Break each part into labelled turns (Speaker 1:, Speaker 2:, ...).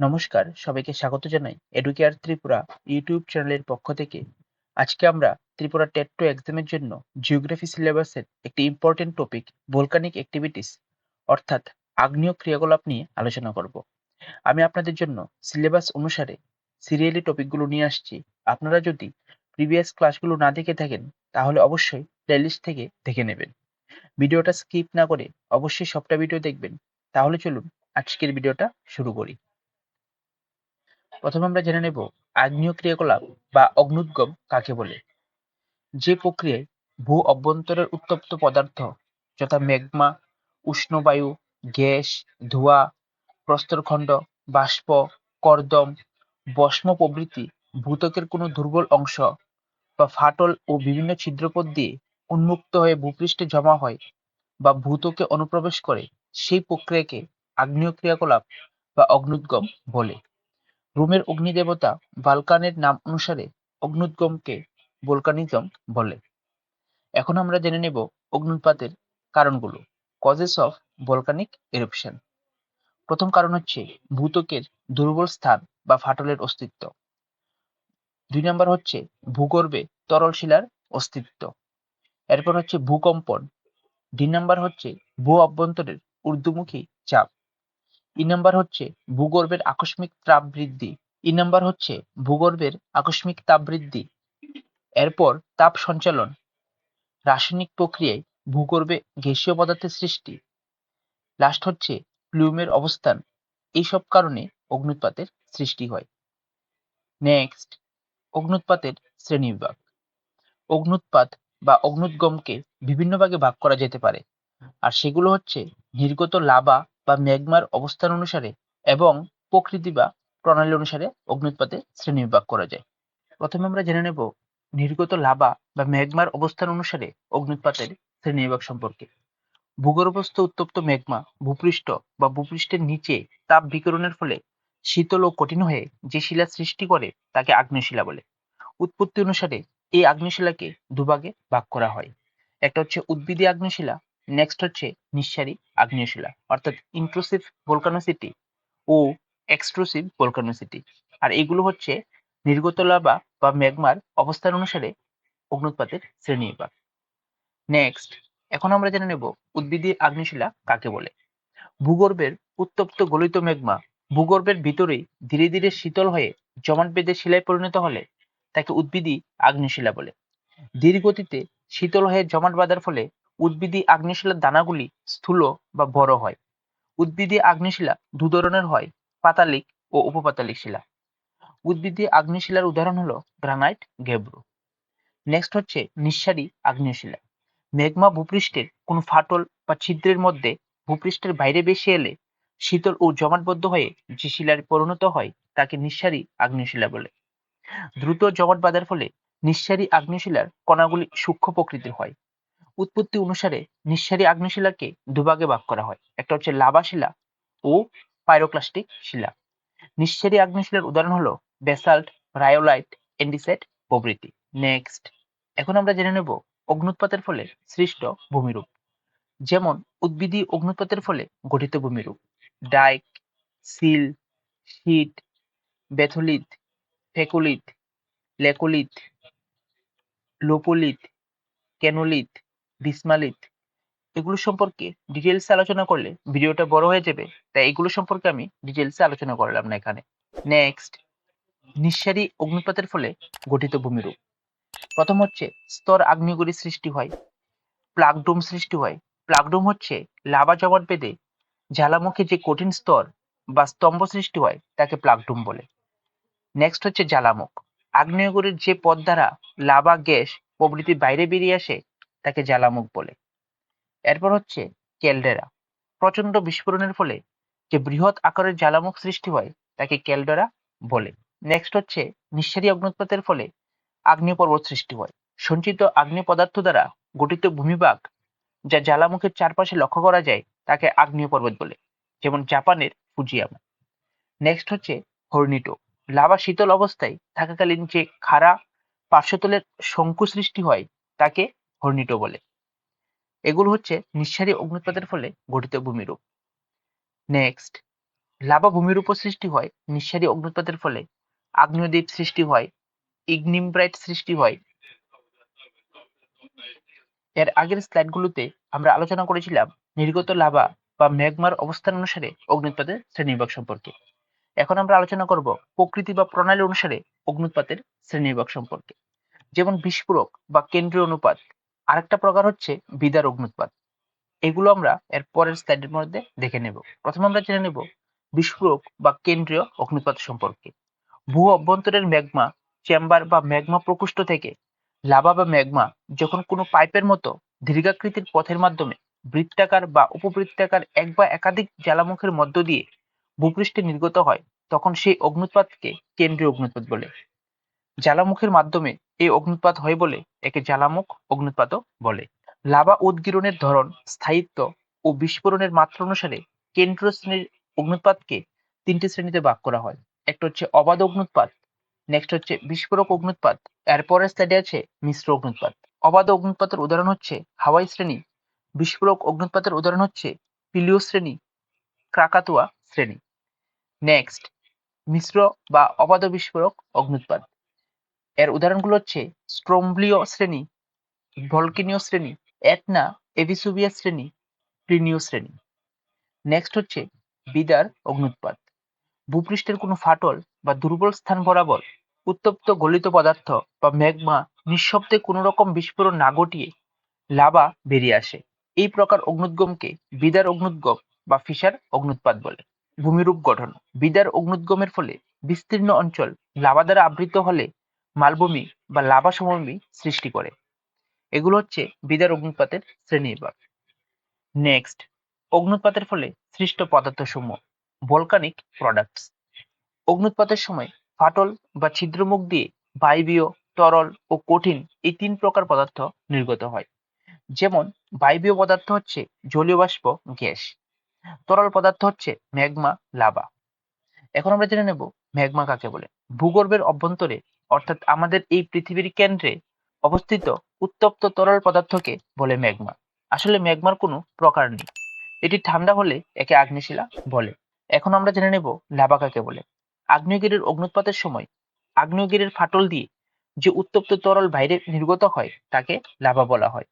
Speaker 1: নমস্কার, সবাইকে স্বাগত জানাই এডুকেয়ার ত্রিপুরা ইউটিউব চ্যানেলের পক্ষ থেকে। আজকে আমরা ত্রিপুরা টেট টু এক্সামের জন্য জিওগ্রাফি সিলেবাসের একটি ইম্পর্টেন্ট টপিক ভোলকানিক অ্যাক্টিভিটিস অর্থাৎ আগ্নেয় ক্রিয়াকলাপ নিয়ে আলোচনা করব। আমি আপনাদের জন্য সিলেবাস অনুসারে সিরিয়ালি টপিকগুলো নিয়ে আসছি। আপনারা যদি প্রিভিয়াস ক্লাসগুলো না দেখে থাকেন, তাহলে অবশ্যই প্লেলিস্ট থেকে দেখে নেবেন। ভিডিওটা স্কিপ না করে অবশ্যই সবটা ভিডিও দেখবেন। তাহলে চলুন আজকের ভিডিওটা শুরু করি। প্রথমে আমরা জেনে নেব আগ্নেয় ক্রিয়াকলাপ বা অগ্নুদ্গম কাকে বলে। যে প্রক্রিয়ায় ভূ অভ্যন্তরের উত্তপ্ত পদার্থ যথা মেঘমা উষ্ণবায়ু, গ্যাস, ধোঁয়া, প্রস্তরখণ্ড, বাষ্প, কর্দম, বস্ম প্রভৃতি ভূত্বকের কোনো দুর্বল অংশ বা ফাটল ও বিভিন্ন ছিদ্রপথ দিয়ে উন্মুক্ত হয়ে ভূপৃষ্ঠে জমা হয় বা ভূত্বকে অনুপ্রবেশ করে সেই প্রক্রিয়াকে আগ্নেয় ক্রিয়াকলাপ বা অগ্নুদ্গম বলে। রোমের অগ্নিদেবতা বালকানের নাম অনুসারে অগ্নুদ্গমকে ভোলকানিজম বলে। এখন আমরা জেনে নেব অগ্নুৎপাতের কারণগুলো কজেস অফ ভোলকানিক এরupশন প্রথম কারণ হচ্ছে ভূতকের দুর্বল স্থান বা ফাটলের অস্তিত্ব। দুই নম্বর হচ্ছে ভূগর্ভে তরল শিলার অস্তিত্ব। এরপর হচ্ছে ভূকম্পন। তিন নম্বর হচ্ছে ভূ অভ্যন্তরের ঊর্ধ্বমুখী চাপ। ই নাম্বার হচ্ছে ভূগর্ভের আকস্মিক তাপ বৃদ্ধি। ই নাম্বার হচ্ছে ভূগর্ভের আকস্মিক তাপ বৃদ্ধি। এরপর তাপ সঞ্চালন। রাসায়নিক প্রক্রিয়ায় ভূগর্ভে গ্যাসীয় পদার্থের সৃষ্টি। লাস্ট হচ্ছে প্লুমের অবস্থান। এইসব কারণে অগ্নুৎপাতের সৃষ্টি হয়। নেক্সট অগ্নুৎপাতের শ্রেণীবিভাগ। অগ্নুৎপাত বা অগ্নুৎগমকে বিভিন্ন ভাগে ভাগ করা যেতে পারে। আর সেগুলো হচ্ছে নির্গত লাভা বা ম্যাগমার অবস্থান অনুসারে এবং প্রকৃতি বা প্রণালী অনুসারে অগ্নুৎপাতে শ্রেণীবিভাগ করা যায়। প্রথমে আমরা জেনে নেব নির্গত লাভা বা ম্যাগমার অবস্থান অনুসারে অগ্নুৎপাতের শ্রেণীবিভাগ সম্পর্কে। ভূগর্ভস্থ উত্তপ্ত ম্যাগমা ভূপৃষ্ঠ বা ভূপৃষ্ঠের নিচে তাপ বিকিরণের ফলে শীতল ও কঠিন হয়ে যে শিলা সৃষ্টি করে তাকে আগ্নেয়শিলা বলে। উৎপত্তি অনুসারে এই আগ্নেয়শিলাকে দুভাগে ভাগ করা হয়। একটা হচ্ছে উদ্ভিদী আগ্নেয়শিলা নেক্সট হচ্ছে নিঃসারী আগ্নেয়শিলা, অর্থাৎ ইন্ট্রুসিভ ভোলকানোসিটি ও এক্সট্রুসিভ ভোলকানোসিটি আর এগুলো হচ্ছে নির্গত লাভা বা ম্যাগমার অবস্থান অনুসারে অগ্নুৎপাতের শ্রেণীবিভাগ নেক্সট এখন আমরা জেনে নেব উদ্ভিদী আগ্নেয়শিলা কাকে বলে? ভূগর্ভের উত্তপ্ত গলিত ম্যাগমা ভূগর্ভের ভিতরেই ধীরে ধীরে শীতল হয়ে জমাট বেঁধে শিলায় পরিণত হলে তাকে উদ্ভিদী আগ্নেয়শিলা বলে। ধীর গতিতে শীতল হয়ে জমাট বাঁধার ফলে উদ্ভিদী আগ্নেয়শিলার দানাগুলি স্থূল বা বড় হয়। উদ্ভিদী আগ্নেয়শিলা দু ধরনের হয়, পাতালিক ও উপপাতালিক শিলা। উদ্ভিদী আগ্নেয়শিলার উদাহরণ হলো গ্রানাইট, গেব্রু। নেক্সট হচ্ছে নিঃসারী আগ্নেয়শিলা। মেঘমা ভূপৃষ্ঠের কোনো ফাটল বা ছিদ্রের মধ্যে ভূপৃষ্ঠের বাইরে বেশি এলে শীতল ও জমাটবদ্ধ হয়ে যে শিলায় পরিণত হয় তাকে নিঃসারী আগ্নেয়শিলা বলে। দ্রুত জমাট বাঁধার ফলে নিঃসারী আগ্নেয়শিলার কণাগুলি সূক্ষ্ম প্রকৃতির হয়। উৎপত্তি অনুসারে নিঃসারী আগ্নেয়শিলাকে দুভাগে ভাগ করা হয়। একটা হচ্ছে লাভা শিলা ও পাইরোক্লাস্টিক শিলা। নিঃসারী আগ্নেয়শিলার উদাহরণ হলো বেসাল্ট, রায়োলাইট এন্ডিসাইট প্রভৃতি। নেক্সট। এখন আমরা জেনে নেব অগ্নুৎপাতের ফলে সৃষ্ট ভূমিরূপ। যেমন উদ্ভিদী অগ্নুৎপাতের ফলে গঠিত ভূমিরূপ। Dyke, sill sheet batholith phacolith, laccolith, lopolith কেনোলিথ bysmalith এগুলো সম্পর্কে ডিটেলস আলোচনা করলে ভিডিওটা বড় হয়ে যাবে, তাই এগুলো সম্পর্কে আমি ডিটেলসে আলোচনা করলাম না এখানে। নেক্সট নিঃসারী অগ্নিপাতের ফলে গঠিত ভূমিরূপ। প্রথম হচ্ছে স্তর আগ্নেয়গিরি সৃষ্টি হয়, প্লাগডোম সৃষ্টি হয়। প্লাগডোম হচ্ছে লাভা জমাট বেঁধে জ্বালামুখী যে কঠিন স্তর বা স্তম্ভ সৃষ্টি হয়, তাকে প্লাগডোম বলে। নেক্সট হচ্ছে জ্বালামুখ। আগ্নেয়গিরির যে পথ দ্বারা লাভা গ্যাস প্রভৃতি বাইরে বেরিয়ে আসে তাকে জ্বালামুখ বলে। এরপর হচ্ছে ক্যালডেরা। প্রচণ্ড বিস্ফোরণের ফলে যে বৃহৎ আকারের জ্বালামুখ সৃষ্টি হয়, তাকে ক্যালডেরা বলে। নেক্সট হচ্ছে নিঃসারী অগ্নুৎপাতের ফলে আগ্নেয় পর্বত সৃষ্টি হয়। সঞ্চিত আগ্নেয় পদার্থ দ্বারা গঠিত ভূমিভাগ, যা জ্বালামুখের চারপাশে লক্ষ্য করা যায়, তাকে আগ্নেয় পর্বত বলে, যেমন জাপানের ফুজিয়ামা। নেক্সট হচ্ছে হর্নিটো। লাভা শীতল অবস্থায় থাকাকালীন যে খাড়া পার্শ্বতলের শঙ্কু সৃষ্টি হয়, তাকে হর্নিটো বলে। এগুলো হচ্ছে নিঃসারী অগ্নুৎপাতের ফলে গঠিত ভূমিরূপ। নেক্সট লাভা ভূমির উপর সৃষ্টি হয় নিঃসারী অগ্নুৎপাতের ফলে। আগ্নেয়দ্বীপ সৃষ্টি হয়, ইগনিমব্রাইট সৃষ্টি হয়। এর আগের স্লাইডগুলোতে আমরা আলোচনা করেছিলাম নির্গত লাভা বা ম্যাগমার অবস্থান অনুসারে অগ্নুৎপাতের শ্রেণীবিভাগ সম্পর্কে। এখন আমরা আলোচনা করব প্রকৃতি বা প্রণালী অনুসারে অগ্নুৎপাতের শ্রেণীবিভাগ সম্পর্কে। যেমন বিস্ফোরক বা কেন্দ্রীয় অনুপাত। আরেকটা প্রকার হচ্ছে বিদার অগ্নুৎপাত এগুলো আমরা এর পরের স্লাইডের মধ্যে দেখে নেব। প্রথমে আমরা জেনে নেব বিস্ফোরক বা কেন্দ্রীয় অগ্নুৎপাত সম্পর্কে। ভূ অভ্যন্তরের ম্যাগমা চেম্বার বা ম্যাগমা প্রকোষ্ঠ থেকে লাভা বা ম্যাগমা যখন কোনো পাইপের মতো দীর্ঘাকৃতির পথের মাধ্যমে বৃত্তাকার বা উপবৃত্তাকার এক বা একাধিক জ্বালামুখের মধ্য দিয়ে ভূপৃষ্ঠে নির্গত হয়, তখন সেই অগ্নুৎপাতকে কেন্দ্রীয় অগ্নুৎপাত বলে। জ্বালামুখের মাধ্যমে এই অগ্নুৎপাত হয় বলে, একে জ্বালামুখ অগ্নুৎপাতও বলে। লাভা উদ্গীরণের ধরন, স্থায়িত্ব ও বিস্ফোরণের মাত্রা অনুসারে কেন্দ্রীয় শ্রেণির অগ্নুৎপাতকে তিনটি শ্রেণীতে ভাগ করা হয়। একটা হচ্ছে অবাধ অগ্নুৎপাত নেক্সট হচ্ছে বিস্ফোরক অগ্নুৎপাত এরপরের স্লাইডে আছে মিশ্র অগ্নুৎপাত অবাধ অগ্নুৎপাতের উদাহরণ হচ্ছে হাওয়াই শ্রেণি, বিস্ফোরক অগ্নুৎপাতের উদাহরণ হচ্ছে পিলিও শ্রেণি, ক্রাকাতুয়া শ্রেণি। নেক্সট মিশ্র বা অবাধ বিস্ফোরক অগ্নুৎপাত এর উদাহরণগুলো হচ্ছে স্ট্রোম্বলীয় শ্রেণি, ভলকিনীয় শ্রেণি, এটনা, এভিসুভিয়া শ্রেণি প্লিনীয় শ্রেণি। নেক্সট হচ্ছে বিদার অগ্নুৎপাত। ভূপৃষ্ঠের কোনো ফাটল বা দুর্বল স্থান বরাবর উত্তপ্ত গলিত পদার্থ বা ম্যাগমা নিঃশব্দে কোনো রকম বিস্ফোরণ না ঘটিয়ে লাভা বেরিয়ে আসে। এই প্রকার অগ্নুদ্গমকে বিদার অগ্নুদ্গম বা ফিসার অগ্নুৎপাত বলে। ভূমিরূপ গঠন। বিদার অগ্নুদ্গমের ফলে বিস্তীর্ণ অঞ্চল লাভা দ্বারা আবৃত হলে মালভূমি বা লাভা সমভূমি সৃষ্টি করে। এগুলো হচ্ছে বিদার অগ্নুৎপাতের শ্রেণীবিভাগ। নেক্সট অগ্নুৎপাতের ফলে সৃষ্ট পদার্থসমূহ ভলকানিক প্রোডাক্টস অগ্নুৎপাতের সময় ফাটল বা ছিদ্রমুখ দিয়ে বায়বীয়, তরল ও কঠিন এই তিন প্রকার পদার্থ নির্গত হয়। যেমন, বায়বীয় পদার্থ হচ্ছে জলীয় বাষ্প, গ্যাস। তরল পদার্থ হচ্ছে ম্যাগমা, লাভা। এখন আমরা জেনে নেব ম্যাগমা কাকে বলে। ভূগর্ভের অভ্যন্তরে অর্থাৎ আমাদের এই পৃথিবীর কেন্দ্রে অবস্থিত উত্তপ্ত তরল পদার্থকে বলে ম্যাগমা। আসলে ম্যাগমার কোনো প্রকার নেই। এটি ঠান্ডা হলে একে আগ্নেয়শিলা বলে। এখন আমরা জেনে নেব লাভা কাকে বলে। আগ্নেয়গিরির অগ্নুৎপাতের সময় আগ্নেয়গিরির ফাটল দিয়ে যে উত্তপ্ত তরল বাইরে নির্গত হয়, তাকে লাভা বলা হয়।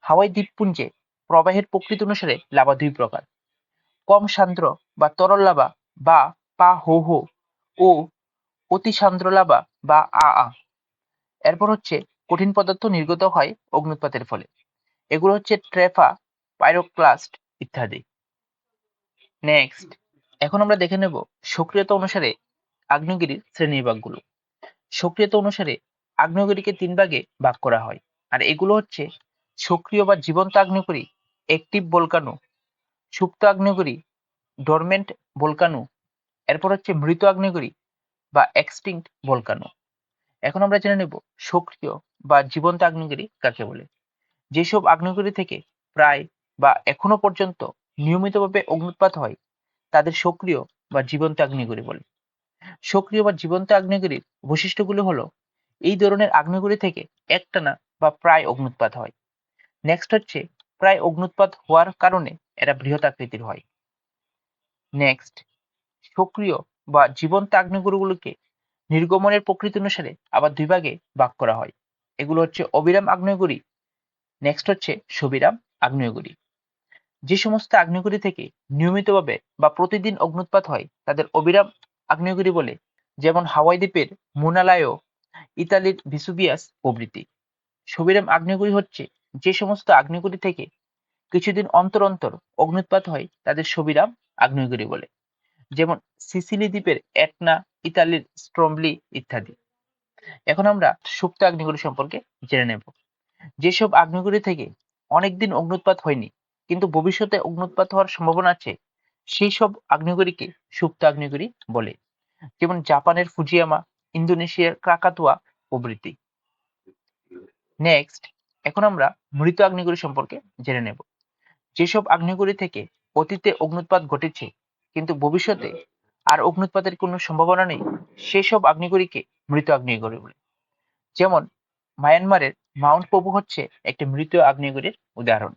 Speaker 1: হাওয়াই দ্বীপপুঞ্জে প্রবাহের প্রকৃতি অনুসারে লাভা দুই প্রকার। কম সান্দ্র বা তরল লাভা বা পা, হো হো ও অতি সান্দ্র লাভা বা আ আ এরপর হচ্ছে কঠিন পদার্থ নির্গত হয় অগ্নুৎপাতের ফলে। এগুলো হচ্ছে ট্রেফা, পাইরোক্লাস্ট ইত্যাদি। নেক্সট এখন আমরা দেখে নেব সক্রিয়তা অনুসারে আগ্নেয়গিরির শ্রেণীবিভাগগুলো। সক্রিয়তা অনুসারে আগ্নেয়গিরিকে তিন ভাগে ভাগ করা হয়। আর এগুলো হচ্ছে সক্রিয় বা জীবন্ত আগ্নেয়গিরি অ্যাক্টিভ ভলকানো সুপ্ত আগ্নেয়গিরি ডরমেন্ট ভলকানো এরপর হচ্ছে মৃত আগ্নেয়গিরি বা এক্সটিংক্ট ভলকানো এখন আমরা জেনে নেব সক্রিয় বা জীবন্ত আগ্নেয়গিরি কাকে বলে। যেসব আগ্নেয়গিরি থেকে প্রায় বা এখনও পর্যন্ত নিয়মিতভাবে অগ্নুৎপাত হয়, তাদের সক্রিয় বা জীবন্ত আগ্নেয়গিরি বলে। সক্রিয় বা জীবন্ত আগ্নেয়গিরির বৈশিষ্ট্যগুলো হলো, এই ধরনের আগ্নেয়গিরি থেকে একটানা বা প্রায় অগ্নুৎপাত হয়। নেক্সট হচ্ছে, প্রায় অগ্নুৎপাত হওয়ার কারণে এরা বৃহৎ আকৃতির হয়। নেক্সট সক্রিয় বা জীবন্ত আগ্নেয়গিরিগুলোকে নির্গমনের প্রকৃতি অনুসারে আবার দুই ভাগে ভাগ করা হয়। এগুলো হচ্ছে অবিরাম আগ্নেয়গুড়ি নেক্সট হচ্ছে সবিরাম আগ্নেয়গুড়ি যে সমস্ত আগ্নেয়গুড়ি থেকে নিয়মিতভাবে বা প্রতিদিন অগ্নুৎপাত হয়, তাদের অবিরাম আগ্নেয়গুড়ি বলে, যেমন হাওয়াই দ্বীপের মোনালায়ো, ইতালির ভিসুবিয়াস প্রভৃতি। সবিরাম আগ্নেয়গুড়ি হচ্ছে যে সমস্ত আগ্নেয়গুড়ি থেকে কিছুদিন অন্তর অন্তর অগ্নুৎপাত হয়, তাদের সবিরাম আগ্নেয়গিরি বলে। যেমন সিসিলি দ্বীপের একনা ইতালির স্ট্রমলি ইত্যাদি। এখন আমরা সুপ্ত আগ্নেয়গিরি সম্পর্কে জেনে নেব। যেসব আগ্নেয়গিরি থেকে অনেকদিন অগ্নুৎপাত হয়নি, কিন্তু ভবিষ্যতে অগ্নুৎপাত হওয়ার সম্ভাবনা আছে, সেই সব আগ্নেয়গিরিকে সুপ্ত আগ্নেয়গিরি বলে। যেমন জাপানের ফুজিয়ামা, ইন্দোনেশিয়ার ক্রাকাতুয়া প্রভৃতি। নেক্সট এখন আমরা মৃত আগ্নেয়গিরি সম্পর্কে জেনে নেব। যেসব আগ্নেয়গিরি থেকে অতীতে অগ্নুৎপাত ঘটেছে কিন্তু ভবিষ্যতে আর অগ্নুৎপাতের কোনো সম্ভাবনা নেই। সেসব আগ্নেয়গিরিকে মৃত আগ্নেয়গিরি বলে। যেমন মায়ানমারের মাউন্ট প্রভু হচ্ছে একটি মৃত আগ্নেয়গিরির উদাহরণ।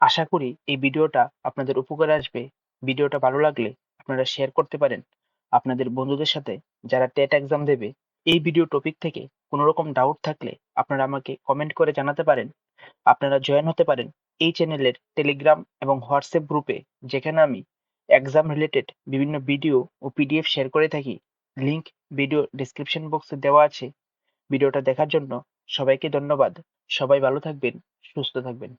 Speaker 1: আশা করি এই ভিডিওটা আপনাদের উপকারে আসবে। ভিডিওটা ভালো লাগলে আপনারা শেয়ার করতে পারেন। আপনাদের বন্ধুদের সাথে যারা টেট এক্সাম দেবে এই ভিডিও টপিক থেকে কোনো রকম ডাউট থাকলে আপনারা আমাকে কমেন্ট করে জানাতে পারেন। আপনারা জয়েন হতে পারেন এই চ্যানেলের টেলিগ্রাম এবং হোয়াটসঅ্যাপ গ্রুপে যেখানে আমি এক্সাম রিলেটেড বিভিন্ন ভিডিও ও পিডিএফ শেয়ার করে থাকি। লিংক ভিডিও ডিসক্রিপশন বক্সে দেওয়া আছে। ভিডিওটা দেখার জন্য সবাইকে ধন্যবাদ। সবাই ভালো থাকবেন, সুস্থ থাকবেন।